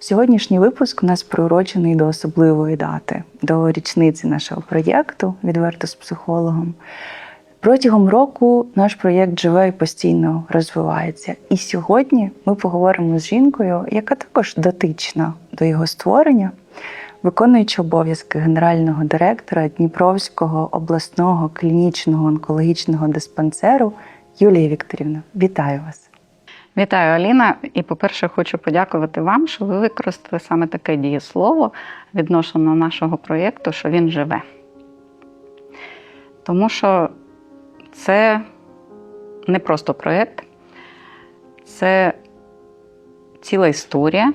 Сьогоднішній випуск у нас приурочений до особливої дати, до річниці нашого проєкту Відверто з психологом. Протягом року наш проєкт живе і постійно розвивається. І сьогодні ми поговоримо з жінкою, яка також дотична до його створення, виконуючи обов'язки генерального директора Дніпровського обласного клінічного онкологічного диспансеру Юлія Вікторівна. Вітаю вас! Вітаю, Аліна. І, по-перше, хочу подякувати вам, що ви використали саме таке дієслово відносно нашого проєкту, що він живе. Тому що це не просто проєкт, це ціла історія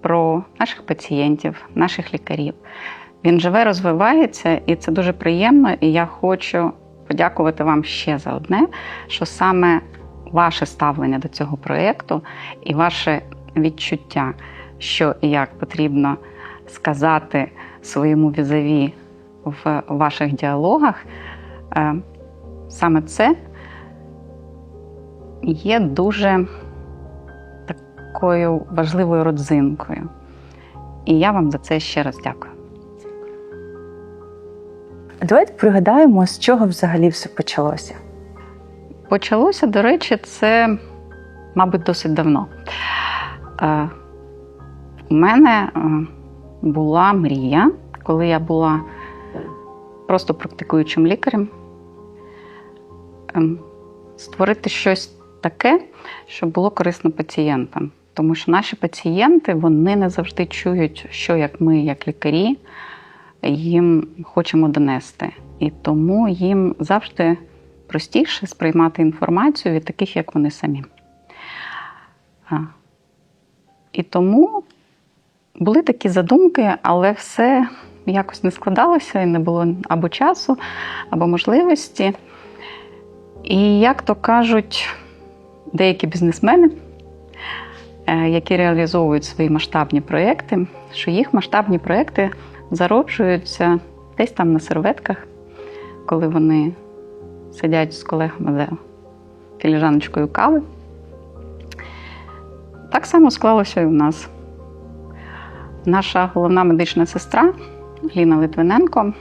про наших пацієнтів, наших лікарів. Він живе, розвивається, і це дуже приємно. І я хочу подякувати вам ще за одне, що саме ваше ставлення до цього проєкту і ваше відчуття, що і як потрібно сказати своєму візаві в ваших діалогах, е, саме це є дуже такою важливою родзинкою. І я вам за це ще раз дякую. Давайте пригадаємо, з чого взагалі все почалося. Почалося, до речі, це, мабуть, досить давно. Е, У мене е, була мрія, коли я була просто практикуючим лікарем, ем, створити щось таке, щоб було корисно пацієнтам. Тому що наші пацієнти вони не завжди чують, що як ми, як лікарі, їм хочемо донести. І тому їм завжди простіше сприймати інформацію від таких, як вони самі. І тому були такі задумки, але все якось не складалося і не було або часу, або можливості. І як то кажуть деякі бізнесмени, е, які реалізовують свої масштабні проєкти, що їх масштабні проєкти зароджуються десь там на серветках, коли вони сидять з колегами за філіжаночкою кави. Так само склалося і у нас. Наша головна медична сестра Ліна Литвиненко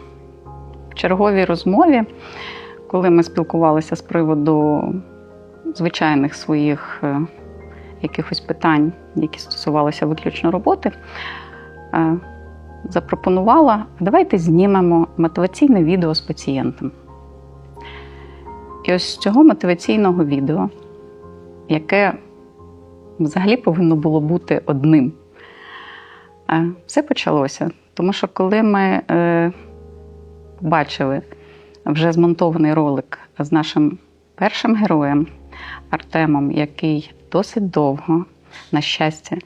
в черговій розмові, коли ми спілкувалися з приводу звичайних своїх е, якихось питань, які стосувалися виключно роботи, е, запропонувала: давайте знімемо мотиваційне відео з пацієнтом. І ось з цього мотиваційного відео, яке взагалі повинно було бути одним, е, все почалося. Тому що коли ми е, бачили вже змонтований ролик з нашим першим героєм Артемом, який досить довго, на щастя,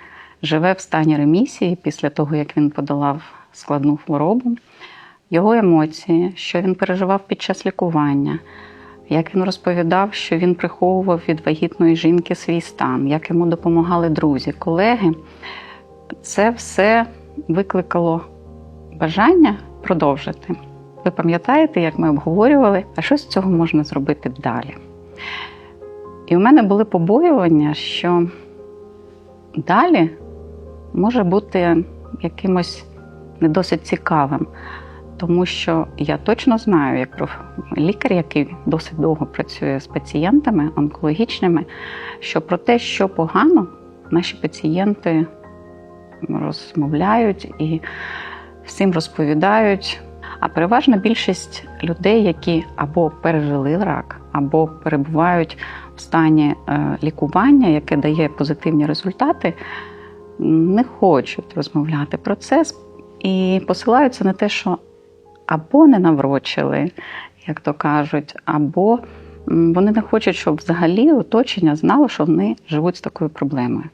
живе в стані ремісії після того, як він подолав складну хворобу, його емоції, що він переживав під час лікування. Як він розповідав, що він приховував від вагітної жінки свій стан, як йому допомагали друзі, колеги, це все викликало бажання продовжити. Ви пам'ятаєте, як ми обговорювали, а що з цього можна зробити далі? І у мене були побоювання, що далі може бути якимось не досить цікавим. Тому що я точно знаю, як лікар, який досить довго працює з пацієнтами онкологічними, що про те, що погано, наші пацієнти розмовляють і всім розповідають. А переважна більшість людей, які або пережили рак, або перебувають в стані е, лікування, яке дає позитивні результати, не хочуть розмовляти про це і посилаються на те, що або не наврочили, як то кажуть, або вони не хочуть, щоб взагалі оточення знало, що вони живуть з такою проблемою.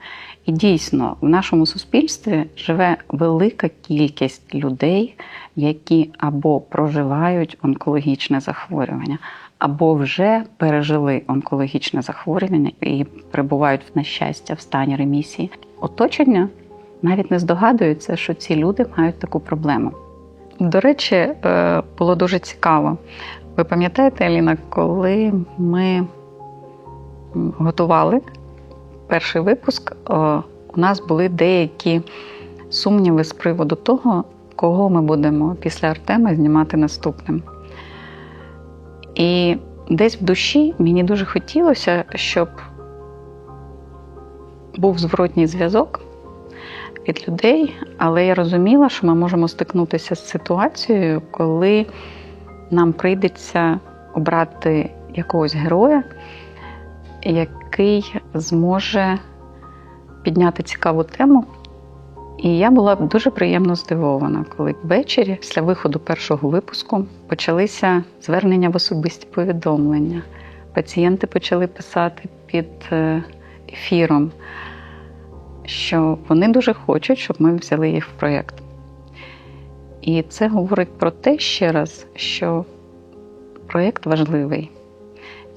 І дійсно, в нашому суспільстві живе велика кількість людей, які або проживають онкологічне захворювання, або вже пережили онкологічне захворювання і перебувають на щастя в стані ремісії. Оточення навіть не здогадується, що ці люди мають таку проблему. До речі, е, було дуже цікаво. Ви пам'ятаєте, Аліна, коли ми готували перший випуск, е, у нас були деякі сумніви з приводу того, кого ми будемо після Артема знімати наступним. І десь в душі мені дуже хотілося, щоб був зворотній зв'язок від людей, але я розуміла, що ми можемо стикнутися з ситуацією, коли нам прийдеться обрати якогось героя, який зможе підняти цікаву тему. І я була дуже приємно здивована, коли ввечері, після виходу першого випуску, почалися звернення в особисті повідомлення. Пацієнти почали писати під е, ефіром, що вони дуже хочуть, щоб ми взяли їх в проєкт. І це говорить про те ще раз, що проєкт важливий,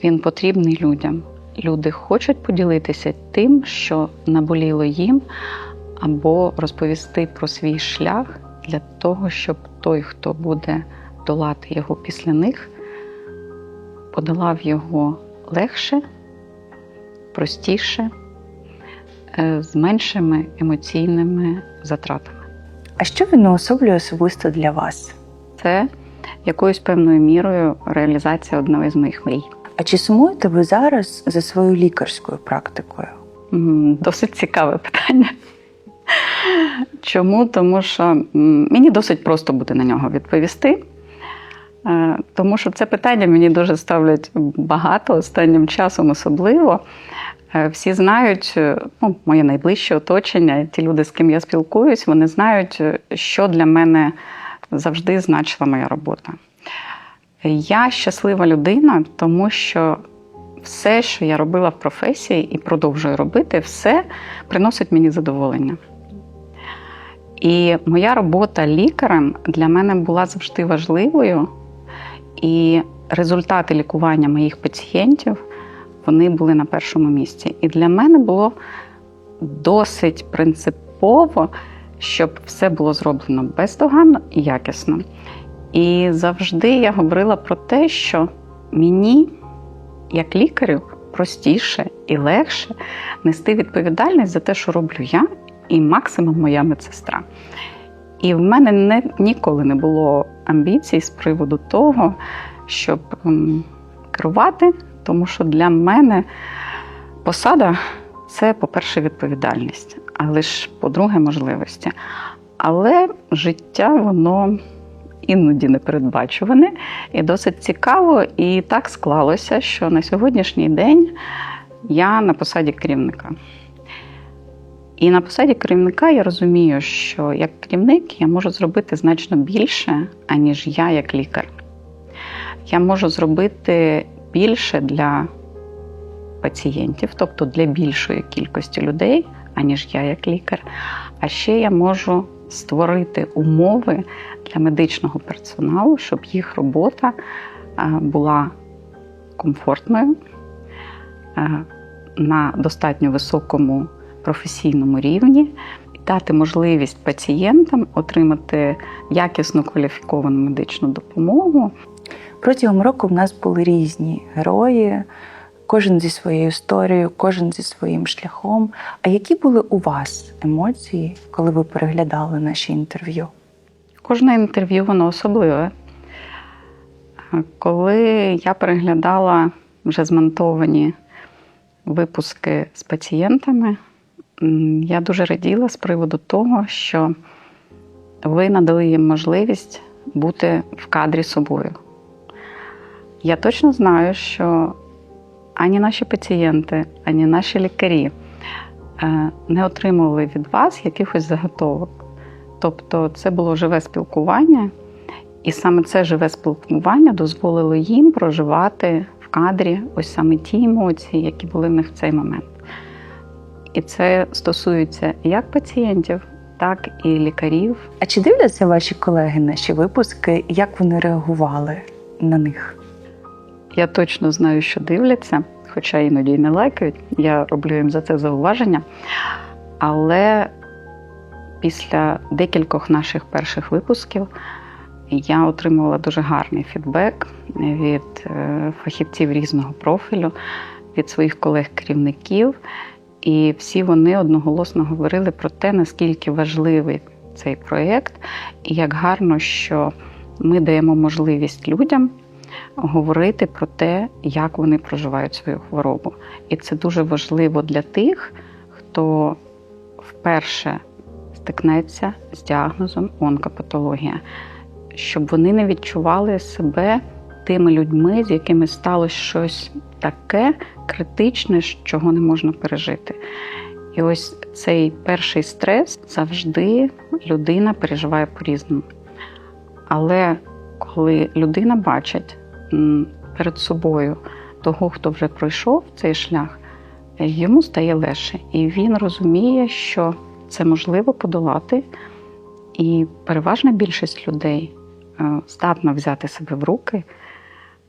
він потрібний людям. Люди хочуть поділитися тим, що наболіло їм, або розповісти про свій шлях для того, щоб той, хто буде долати його після них, подолав його легше, простіше, з меншими емоційними затратами. А що він уособлює особисто для вас? Це якоюсь певною мірою реалізація одної з моїх мрій. А чи сумуєте ви зараз за своєю лікарською практикою? Досить цікаве питання. Чому? Тому що мені досить просто буде на нього відповісти. Е, Тому що це питання мені дуже ставлять багато останнім часом, особливо. Е, Всі знають, е, ну, моє найближче оточення, ті люди, з ким я спілкуюсь, вони знають, е, що для мене завжди значила моя робота. Я щаслива людина, тому що все, що я робила в професії і продовжую робити, все приносить мені задоволення. І моя робота лікарем для мене була завжди важливою, і результати лікування моїх пацієнтів вони були на першому місці. І для мене було досить принципово, щоб все було зроблено бездоганно і якісно. І завжди я говорила про те, що мені, як лікарю, простіше і легше нести відповідальність за те, що роблю я, і максимум моя медсестра. І в мене не, ніколи не було амбіцій з приводу того, щоб керувати, тому що для мене посада це, по-перше, відповідальність, але ж, по-друге, можливості. Але життя, воно іноді непередбачуване і досить цікаво. І так склалося, що на сьогоднішній день я на посаді керівника. І на посаді керівника я розумію, що як керівник я можу зробити значно більше, аніж я як лікар. Я можу зробити більше для пацієнтів, тобто для більшої кількості людей, аніж я як лікар. А ще я можу створити умови для медичного персоналу, щоб їх робота е, була комфортною, е, на достатньо високому професійному рівні, дати можливість пацієнтам отримати якісну кваліфіковану медичну допомогу. Протягом року в нас були різні герої, кожен зі своєю історією, кожен зі своїм шляхом. А які були у вас емоції, коли ви переглядали наші інтерв'ю? Кожне інтерв'ю воно особливе. Коли я переглядала вже змонтовані випуски з пацієнтами, я дуже раділа з приводу того, що ви надали їм можливість бути в кадрі собою. Я точно знаю, що ані наші пацієнти, ані наші лікарі е, не отримували від вас якихось заготовок. Тобто це було живе спілкування, і саме це живе спілкування дозволило їм проживати в кадрі ось саме ті емоції, які були в них в цей момент. І це стосується як пацієнтів, так і лікарів. А чи дивляться ваші колеги наші випуски? Як вони реагували на них? Я точно знаю, що дивляться, хоча іноді й не лайкають. Я роблю їм за це зауваження. Але після декількох наших перших випусків я отримувала дуже гарний фідбек від е, фахівців різного профілю, від своїх колег-керівників. І всі вони одноголосно говорили про те, наскільки важливий цей проєкт, і як гарно, що ми даємо можливість людям говорити про те, як вони проживають свою хворобу. І це дуже важливо для тих, хто вперше стикнеться з діагнозом онкопатологія, щоб вони не відчували себе тими людьми, з якими сталося щось таке критичне, чого не можна пережити. І ось цей перший стрес завжди людина переживає по-різному. Але коли людина бачить перед собою того, хто вже пройшов цей шлях, йому стає легше. І він розуміє, що це можливо подолати. І переважна більшість людей е, здатна взяти себе в руки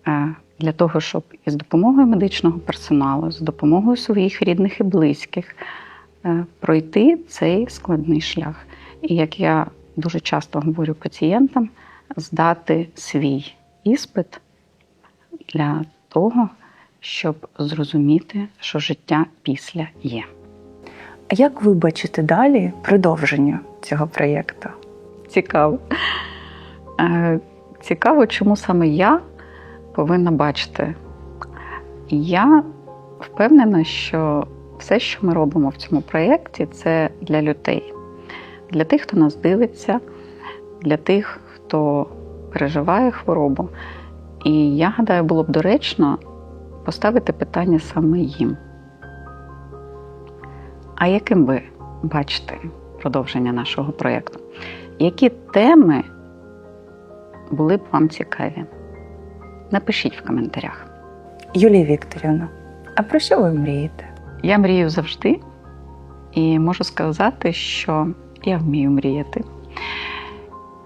е, для того, щоб із допомогою медичного персоналу, з допомогою своїх рідних і близьких е, пройти цей складний шлях. І як я дуже часто говорю пацієнтам, здати свій іспит для того, щоб зрозуміти, що життя після є. А як ви бачите далі продовження цього проєкту? Цікаво. Е, Цікаво, чому саме я повинна бачити. Я впевнена, що все, що ми робимо в цьому проєкті, це для людей, для тих, хто нас дивиться, для тих, хто переживає хворобу. І я гадаю, було б доречно поставити питання саме їм. А яким ви бачите продовження нашого проєкту? Які теми були б вам цікаві? Напишіть в коментарях. Юлія Вікторівна, а про що ви мрієте? Я мрію завжди і можу сказати, що я вмію мріяти.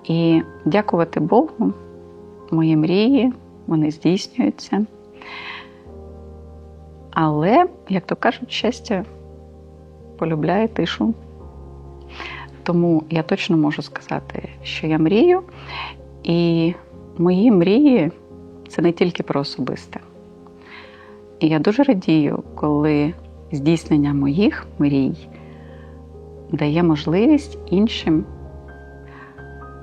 І дякувати Богу, мої мрії, вони здійснюються. Але, як то кажуть, щастя полюбляє тишу. Тому я точно можу сказати, що я мрію, і мої мрії це не тільки про особисте. І я дуже радію, коли здійснення моїх мрій дає можливість іншим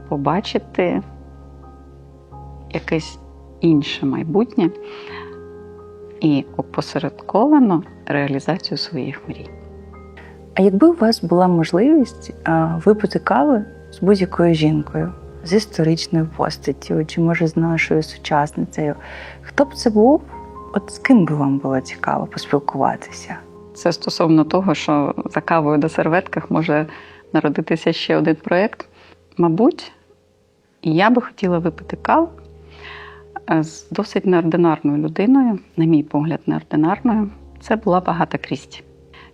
побачити якесь інше майбутнє і опосередковано реалізацію своїх мрій. А якби у вас була можливість випити кави з будь-якою жінкою, з історичною постаттю, чи може з нашою сучасницею, хто б це був? От з ким би вам було цікаво поспілкуватися? Це стосовно того, що за кавою на серветках може народитися ще один проєкт. Мабуть, я би хотіла випити каву з досить неординарною людиною, на мій погляд, неординарною. Це була багата Крісті.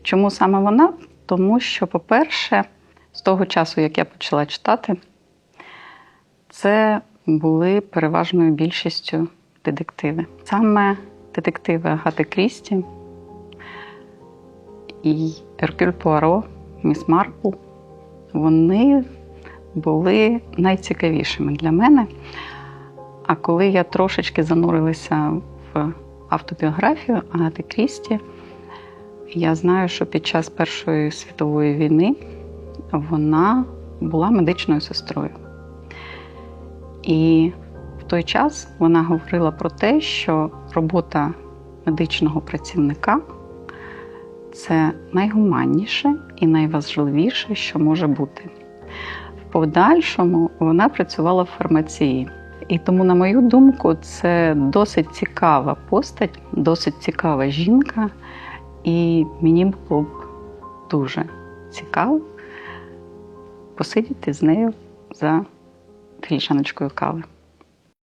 Чому саме вона? Тому що, по-перше, з того часу, як я почала читати, це були переважною більшістю детективи. Саме детективи Агати Крісті і Еркюль Пуаро, Міс Марпл, вони були найцікавішими для мене. А коли я трошечки занурилася в автобіографію Агати Крісті, я знаю, що під час Першої світової війни вона була медичною сестрою. І в той час вона говорила про те, що робота медичного працівника це найгуманніше і найважливіше, що може бути. В подальшому вона працювала в фармації. І тому, на мою думку, це досить цікава постать, досить цікава жінка, і мені було б дуже цікаво посидіти з нею за філіжаночкою кави.